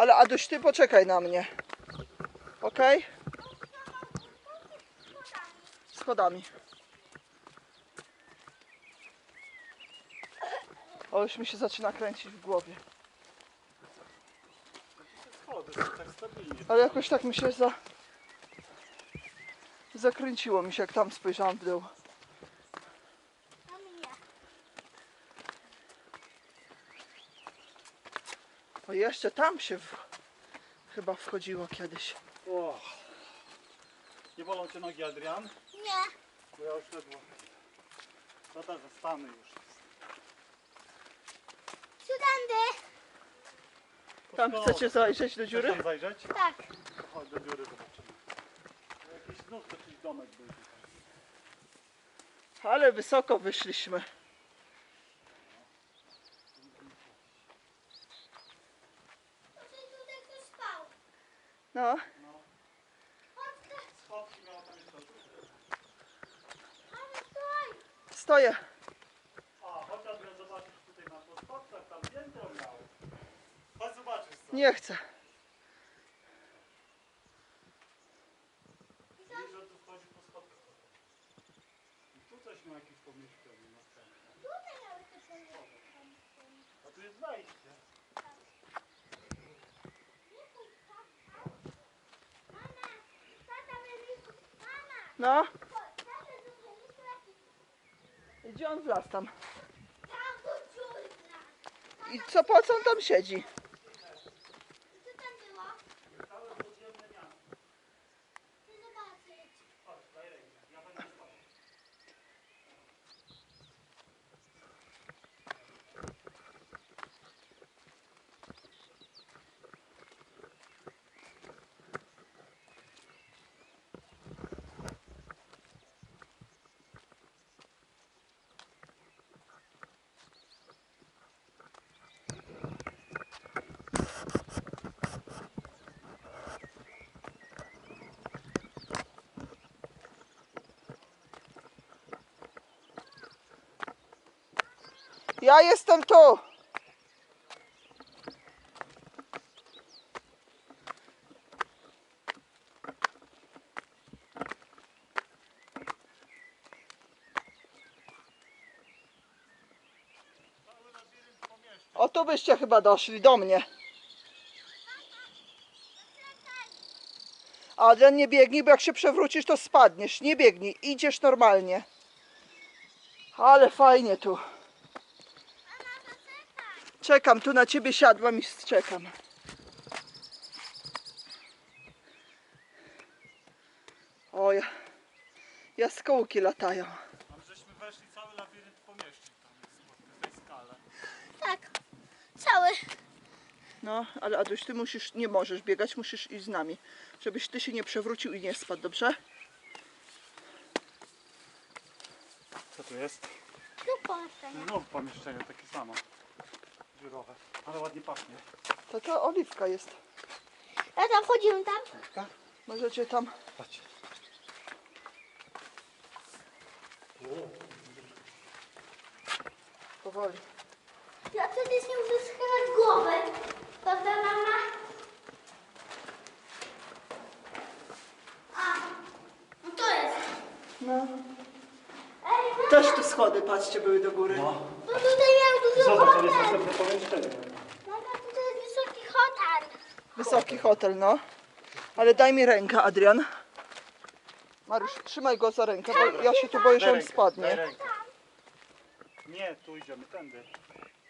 Ale Aduś, ty poczekaj na mnie. Okej? Schodami. O, już mi się zaczyna kręcić w głowie. Ale jakoś tak mi się za... Zakręciło mi się, jak tam spojrzałam w dół. Jeszcze tam się w... chyba wchodziło kiedyś. O. Nie bolą cię nogi, Adrian? Nie. Bo ja już ledwo. To też zostanę już. Siudandy. Tam No. chcecie zajrzeć do Chcesz dziury? tam zajrzeć? Tak. Chodź do dziury zobaczymy. Jakiś znów jakiś domek był tutaj. Ale wysoko wyszliśmy. Tutaj tutaj ktoś spał. No, Chodź, Schodki miała tam jeszcze. ale stój. stoję. A, chodź Adrian zobaczysz tutaj na po schodkach, tam piętro miał. Chodź zobaczysz co. Nie chcę. Widzisz, że tu wchodzi po schodkach. I tu coś ma jakieś pomieszczenie następne. Tutaj miały te pomieszczenie. A tu jest wejście. Nie pójdź, tata. Mama, tata będzie... Mama, No, chodź, tata dużo, nie traci. gdzie on wlazł tam? Tam do dziurka. I co, po co on tam siedzi? Co tam było? Całe podziemne miasto. Chcę zobaczyć. Chodź, daj rękę. Ja będę z tobą. Ja jestem tu. O tu byście chyba doszli do mnie. Adrian, nie biegnij, bo jak się przewrócisz, to spadniesz. Nie biegnij, idziesz normalnie. Ale fajnie tu. Czekam, tu na ciebie siadłam i czekam. O, ja, jaskółki latają. Tam żeśmy weszli cały labirynt pomieszczeń tam jest w tej skale. Tak. Cały. No, ale Aduś, ty musisz, nie możesz biegać, musisz iść z nami. Żebyś ty się nie przewrócił i nie spadł, dobrze? Co tu jest? Tu pomieszczenie. Znów pomieszczenie takie samo. Dziurowe. Ale ładnie pachnie. To to oliwka jest. Ja tam wchodziłem tam. Możecie tam... Patrz. Powoli. Ja wtedy nie muszę schylać głowy. Prawda, mama? A, no to jest. No. Ej, mama, Też tu schody, patrzcie, były do góry. No. no tutaj Zobacz, to jest następne pomieszczenie. Mama, tutaj jest wysoki hotel. Wysoki hotel, no. Ale daj mi rękę, Adrian. Mariusz, trzymaj go za rękę, bo ja się tu boję, że on daj spadnie. rękę. Nie, tu idziemy, tędy.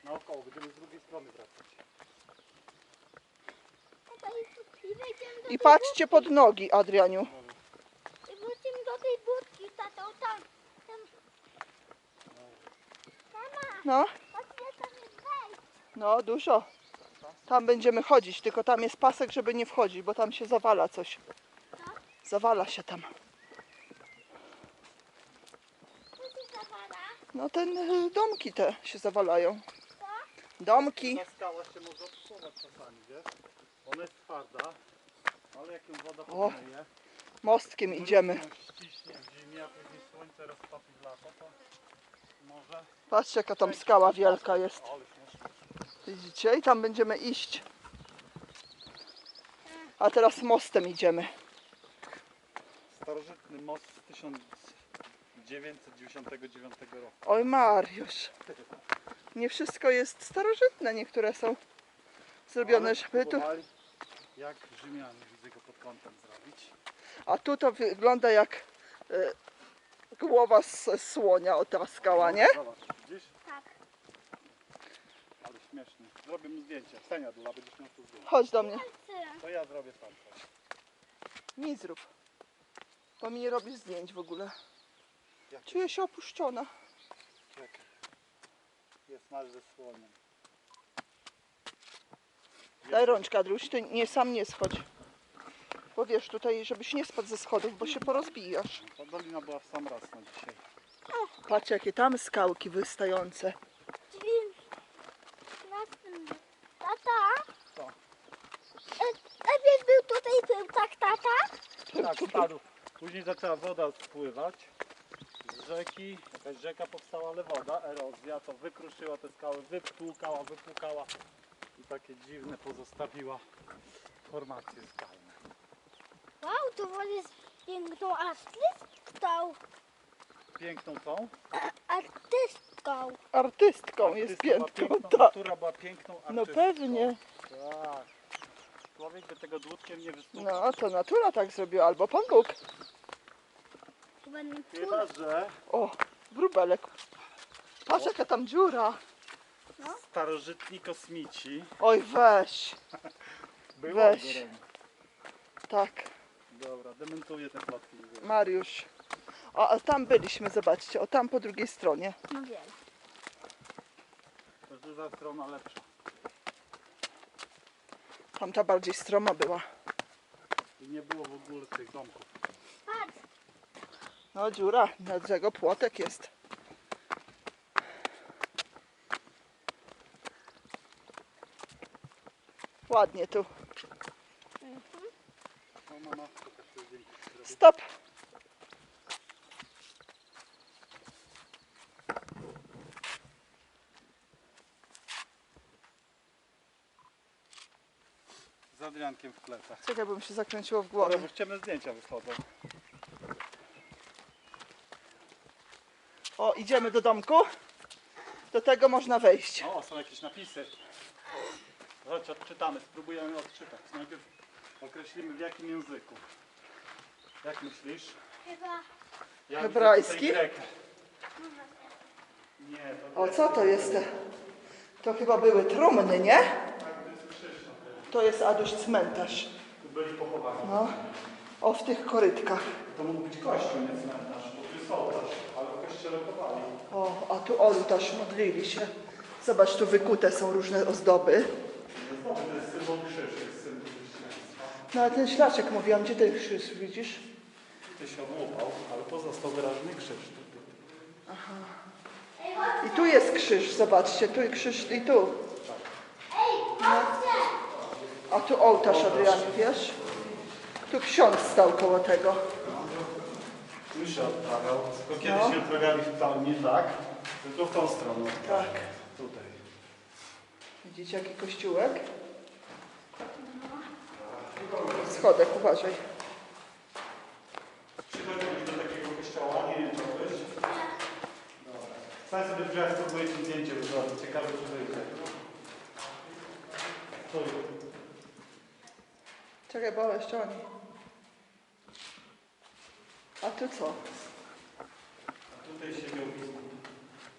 Naokoło, będziemy z drugiej strony wracać. Tata, i- I wejdziemy do I tej patrzcie pod nogi, Adrianiu. budki. I wrócimy do tej budki, tato, tam. tam. Mama, No, patrz, ile tam jest wejść. No, dużo. Tam będziemy chodzić, tylko tam jest pasek, żeby nie wchodzić, bo tam się zawala coś. Zawala się tam. No ten y, domki te się zawalają. Domki. Ta skała się może odsuwać czasami, wiesz? Ona jest twarda, ale jak ją woda O. pomyje, Mostkiem idziemy. ściśnie w zimie, a później słońce roztopi w lato, to może... Patrzcie jaka tam skała wielka jest. Ale śmieszne. Widzicie? I tam będziemy iść. A teraz mostem idziemy. Starożytny most z 1999 roku. Oj Mariusz. Nie wszystko jest starożytne, niektóre są zrobione, Ale żeby tu... Jak Rzymianie widzę go pod kątem zrobić. A tu to wygląda jak e, głowa z słonia otaskała, nie? Zobacz, widzisz? Tak. Ale śmiesznie. Zrobię mu zdjęcie. Stania Dula, będziesz miał tu zdjęcie. Chodź do mnie. To ja zrobię sam. Mi zrób. Bo mi nie robisz zdjęć w ogóle. Jak Czuję się opuszczona. Czekaj. Jest masz ze słoniem. Daj rączkę, Adruś, ty nie, sam nie schodź. Bo wiesz, tutaj, żebyś nie spadł ze schodów, bo się porozbijasz. Ta dolina była w sam raz na dzisiaj. Patrz, jakie tam skałki wystające. Czyli następny. Tata? Co? E, Najpierw był tutaj był tak tata? Tak, spadł. Później zaczęła woda spływać z rzeki. Jakaś rzeka powstała, ale woda, erozja, to wykruszyła te skały, wypłukała, wypłukała i takie dziwne pozostawiła formacje skalne. Wow, to wodę z piękną artystką. Piękną tą. Artystką. Artystką jest była piętką, piękną, tak. Natura była piękną artystką. No pewnie. Tak. Człowiek by tego dłutkiem nie. No, to natura tak zrobiła, albo Pan Bóg. Chyba nie Chyba, że O, wróbelek. Patrz, jaka tam dziura. starożytni kosmici Oj, weź. było Weź. Tak, Dobra, dementuję te plotki. Mariusz. O, a tam byliśmy, zobaczcie. O, tam po drugiej stronie. No wiem. To druga strona lepsza. Tamta bardziej stroma była. I nie było w ogóle tych domków. Patrz. No, dziura. Na tego płotek jest. Ładnie tu. Zrobię. Stop. Z Adriankiem w plecach. Czekaj, bo mi się zakręciło w Dobra, głowie. bo ciemne zdjęcia wychodzą. O, idziemy do domku. Do tego można wejść. O, są jakieś napisy. Chodź, odczytamy, spróbujemy odczytać. Najpierw określimy w jakim języku. Jak myślisz? Chyba. Ja Hebrajski? Nie, to O, co to jest? To chyba były trumny, nie? To jest Aduś cmentarz. tu byli pochowani. No. O, w tych korytkach. To mógł być kościół, nie cmentarz, bo tu jest ołtarz, ale w kościele chowali. O, a tu ołtarz, modlili się. Zobacz, tu wykute są różne ozdoby. To jest symbol krzyż, jest symbol chrześcijaństwa. No, a ten szlaczek mówiłam, gdzie ten krzyż, widzisz? Ty się odłupał, ale pozostał wyraźny krzyż. I tu jest krzyż, zobaczcie, tu krzyż i tu. No. A tu ołtarz, Adrianie, wiesz? Tu ksiądz stał koło tego. Się odprawiał, tylko kiedyś No. nie odprawiali w pełni tak, tylko w tą stronę. Tak. Tutaj. Widzicie, jaki kościółek? Schodek, uważaj. Przychodziłeś do takiego kościoła, nie wiem, czy byłeś? Dobra. Stań sobie w drzwiach, spróbuję ci zdjęcie wyzrobić. Ciekawe, czy wyjdzie. Tu. Czekaj, bo jeszcze oni. A tu co? Tutaj siedział biskup.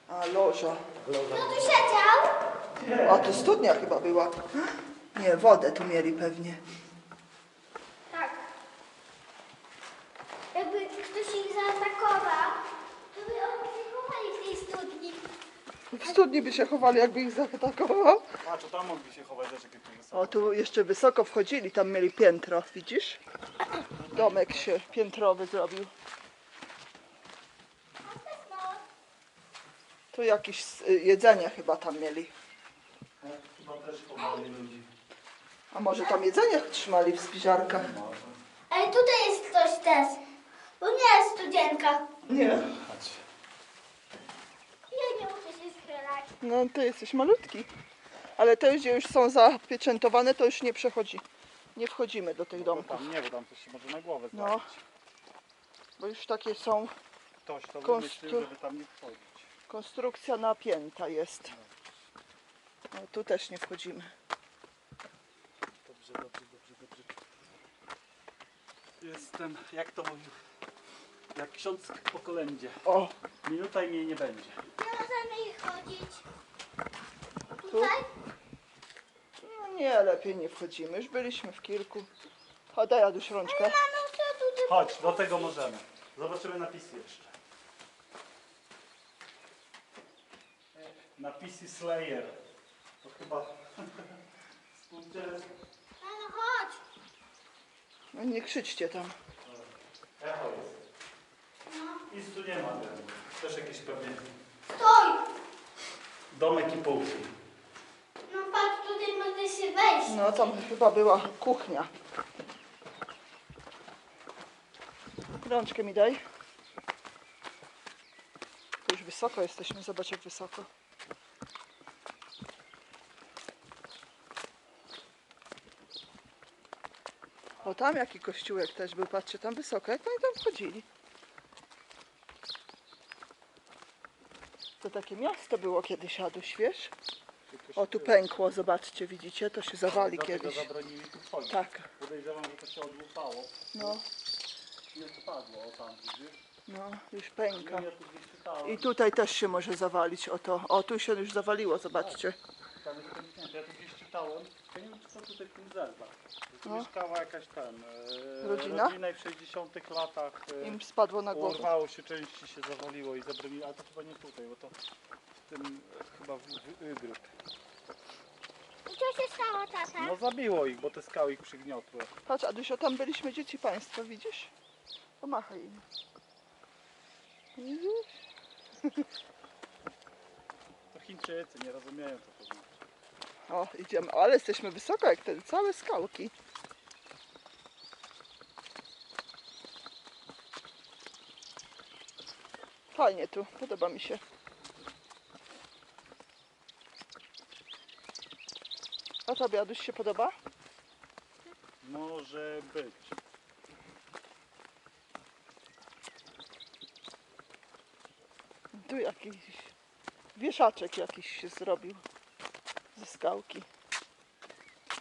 A, loża. Kto tu siedział? A, tu studnia chyba była. Nie, wodę tu mieli pewnie. Tak. Jakby ktoś ich zaatakował, to by oni się chowali w tej studni. By się chowali, jakby ich zaatakował. A, to tam mogli się chować, zobacz, jakie tu wysoko. O, tu jeszcze wysoko wchodzili, tam mieli piętro, widzisz? Domek się piętrowy zrobił. Tu jakieś y, jedzenie chyba tam mieli. Chyba też chowali ludzi. A może tam jedzenie trzymali w spiżarkach? Może. Ej, tutaj jest ktoś też. Bo nie jest. Ja nie muszę się schylać. No, ty jesteś malutki. Ale te, gdzie już są zapieczętowane, to już nie przechodzi Nie wchodzimy do tych No domków, tam nie, bo tam coś się może na głowę No. bo już takie są. Ktoś to konstru- wymyślił, żeby tam nie wchodzić. Konstrukcja napięta jest. No, tu też nie wchodzimy. Dobrze, dobrze, dobrze, dobrze. Jestem, jak to mówił, jak ksiądz po kolędzie. O, Minuta i mnie nie będzie. Możemy ich chodzić? Tutaj? no nie, lepiej nie wchodzimy. Już byliśmy w kilku. Chodź, daj Aduś rączkę. Mamo, co tu ty... Chodź, do tego możemy. Zobaczymy napisy jeszcze. Napisy Slayer. To chyba. Mamo, chodź. No, nie krzyczcie tam. Echo jest. Nic tu nie ma. Też jakieś pewnie Stój. domek i półki. No patrz, tutaj mogę się wejść. No tam chyba była kuchnia. Rączkę mi daj. Tu już wysoko jesteśmy, zobacz jak wysoko. O tam jaki kościółek też był, patrzcie tam wysoko, jak oni tam wchodzili. To takie miasto było kiedyś, Aduś, wiesz? O tu pękło, zobaczcie, widzicie, to się zawali Dlatego kiedyś. zabronili tu wchodzić. Tak, Podejrzewam, że to się odłupało. no, Nie spadło, o tam widzisz? no, już No pęka. ja tu gdzieś czytałem. I tutaj też się może zawalić, o to. O, tu się już zawaliło, zobaczcie. Tam jest pęknięte. Ja tu gdzieś czytałem. Ja nie wiem, czy to tutaj w tym zerwa. Tu No. mieszkała jakaś ten... E, Rodzina? Rodzina i w 60 latach e, Im spadło na głowę. urwało się, części się zawaliło i zabronili. Ale to chyba nie tutaj, bo to w tym e, chyba w, w Ygryt. I co się stało, tata? No zabiło ich, bo te skały ich przygniotły. Patrz, Adusio, tam byliśmy dzieci państwa, widzisz? Pomachaj im. Widzisz? To Chińczycy nie rozumieją co to znaczy. O, idziemy, ale jesteśmy wysoko jak te całe skałki. Fajnie tu, podoba mi się. A tobie, Aduś, się podoba? Może być. Tu jakiś wieszaczek jakiś się zrobił ze skałki.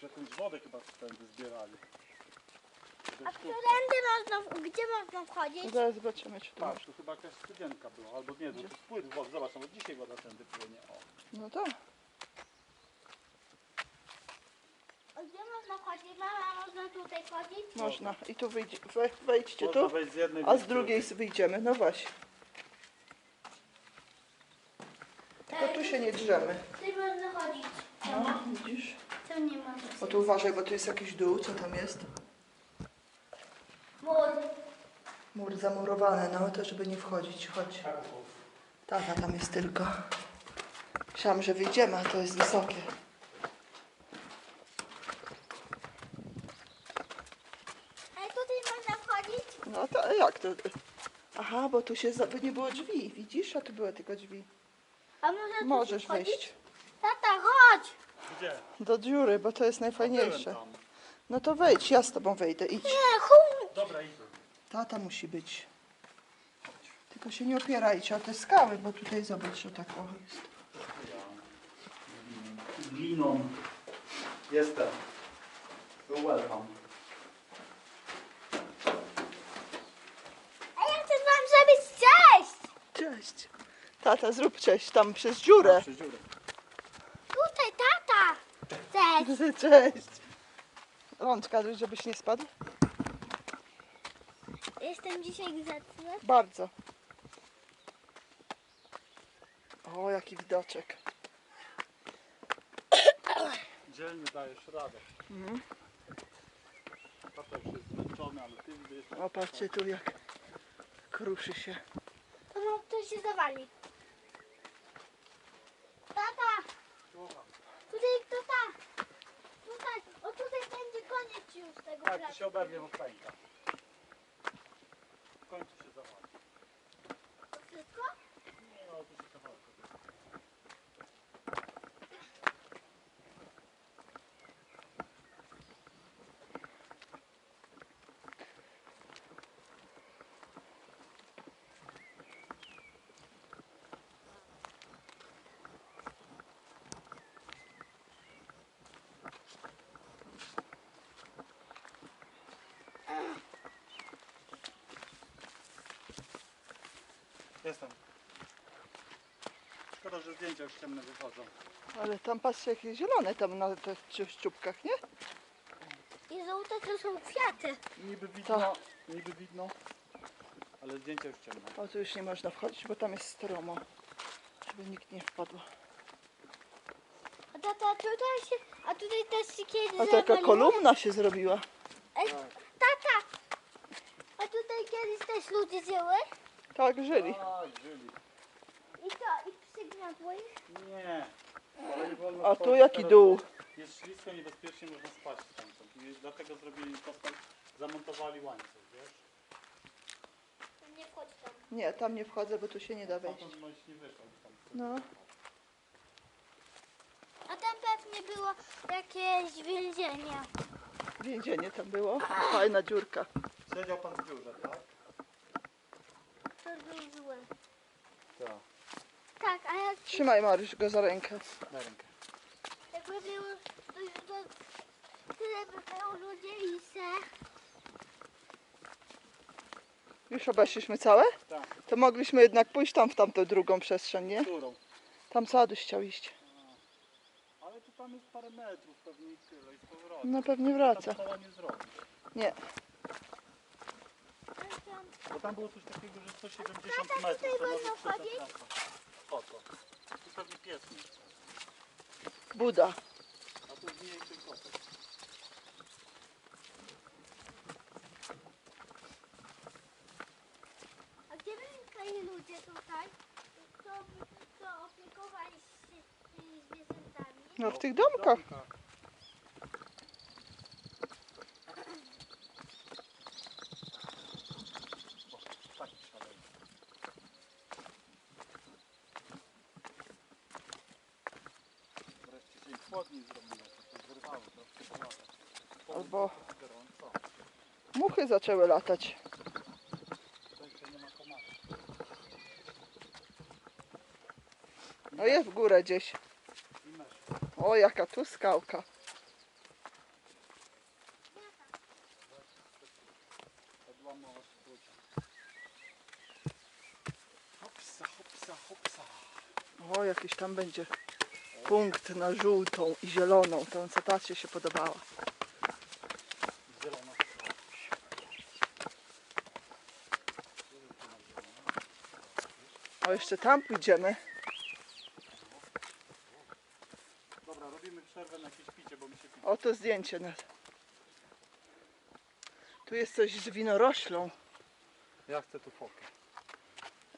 Jakąś wodę chyba tędy zbierali. A którędy można, gdzie można wchodzić? Zaraz zobaczymy, czy tu Patrz, masz. tu chyba jakaś studzienka była, albo nie, to spływ wody, zobacz, no bo dzisiaj woda tędy płynie, o. No tak. A Gdzie można wchodzić? Mama, można tutaj wchodzić? Można. I tu wyjdzie, we, wejdźcie Można tu, wejść z jednej a z wyjść drugiej wyjdziemy. No właśnie. Tylko tu się nie drzemy. Tu można chodzić. No, widzisz? Tu nie można. O tu uważaj, bo tu jest jakiś dół. Co tam jest? Mur. Mur zamurowany, no to żeby nie wchodzić. Chodź. Tata tam jest tylko. Myślałam, że wyjdziemy, a to jest wysokie. Ale tutaj można wchodzić? No to a jak to? Aha, bo tu się za- by nie było drzwi, widzisz? A tu były tylko drzwi. A tu Możesz wchodzić? wejść Tata, chodź! Gdzie? do dziury, bo to jest Byłem najfajniejsze. tam. No to wejdź, ja z tobą wejdę, idź. Dobra, idę. Tata musi być. Tylko się nie opierajcie o te skały, bo tutaj zobacz, że tak o jest. Gliną. Jestem. You're welcome. A ja chcę wam zrobić cześć! Cześć. Tata, zrób cześć tam przez dziurę. Przy dziurę. Tutaj tata! Cześć! Cześć. Rączka, żebyś nie spadł? Jestem dzisiaj grzeczny. Bardzo. O, jaki widoczek. Dzielnie dajesz radę. Mhm. Tata już jest zmęczony, ale ty widzę jeszcze... O, patrzcie tu jak kruszy się. To no, to się zawali. Tata! Słucham. Tutaj, tata! Tutaj, o tutaj będzie koniec już tego Tak, to się oberwie w pęka. W końcu się zawali. To wszystko? Nie, no to się kawałek. Jestem. Szkoda, że zdjęcia już ciemne wychodzą. Ale tam patrzcie jakie zielone tam na tych szczupkach, nie? I żółte to są kwiaty. Niby widno, niby widno, ale zdjęcia już ciemne. O, tu już nie można wchodzić, bo tam jest stromo. Żeby nikt nie wpadł. A tata, tutaj się, a tutaj też się kiedyś A taka kolumna się zrobiła. Ej, tata, a tutaj kiedyś też ludzie żyły? Tak, żyli. A, żyli. I co, i przygniotło ich? Nie. Ale nie wolno A tu jaki Teraz dół? Jest ślisko, niebezpiecznie można spaść stamtąd. I dlatego zrobili postać, zamontowali łańcuch, wiesz? Nie wchodź tam. Nie, tam nie wchodzę, bo tu się nie da wejść. Stamtąd nie No. A tam pewnie było jakieś więzienie. Więzienie tam było. Fajna dziurka. Siedział pan w biurze, tak? Zły. Tak. A jak, Trzymaj Mariusz go za rękę. Na rękę. jakby było, to, to tyle by było ludzi i se. Już obeszliśmy całe? Tak. To mogliśmy jednak pójść tam w tamtą drugą przestrzeń, nie? Którą? Tam co Aduś chciał iść. Ale tu tam jest parę metrów pewnie i tyle i z powrotem. No pewnie Tam wraca. koła nie zrobisz. Nie. Bo tam było coś takiego, że 170 Tata, metrów. tutaj to można trasa. Po co? Tu pewnie pies nie chce. Buda. A tu mniejszy kotek. A gdzie mieszkali ludzie tutaj? Kto, kto opiekowali się tymi zwierzętami? No w tych domkach. Zaczęły latać. No jest w górę gdzieś. O, jaka tu skałka. Hopsa, hopsa, hopsa. O, jakiś tam będzie punkt na żółtą i zieloną. Tą co tacie się podobała. O, jeszcze tam pójdziemy. Dobra, robimy przerwę na jakieś picie, bo mi się picie. Oto zdjęcie. Na... Tu jest coś z winoroślą. Ja chcę tu fokę.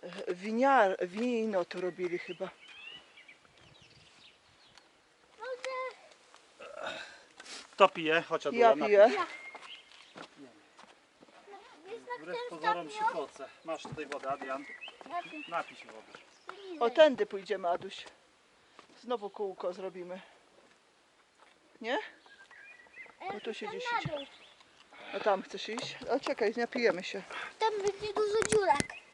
E, Winiar, wino tu robili chyba. Kto pije? Chodź Adu, Ja napiję. piję. na Wbrew pozorom się poce. Masz tutaj wodę, Adrian. Napij się wody. O, tędy pójdziemy, Aduś. Znowu kółko zrobimy. Nie? E, bo tu się na idzie. dół. A tam chcesz iść? A czekaj, napijemy się. Tam będzie dużo dziurek.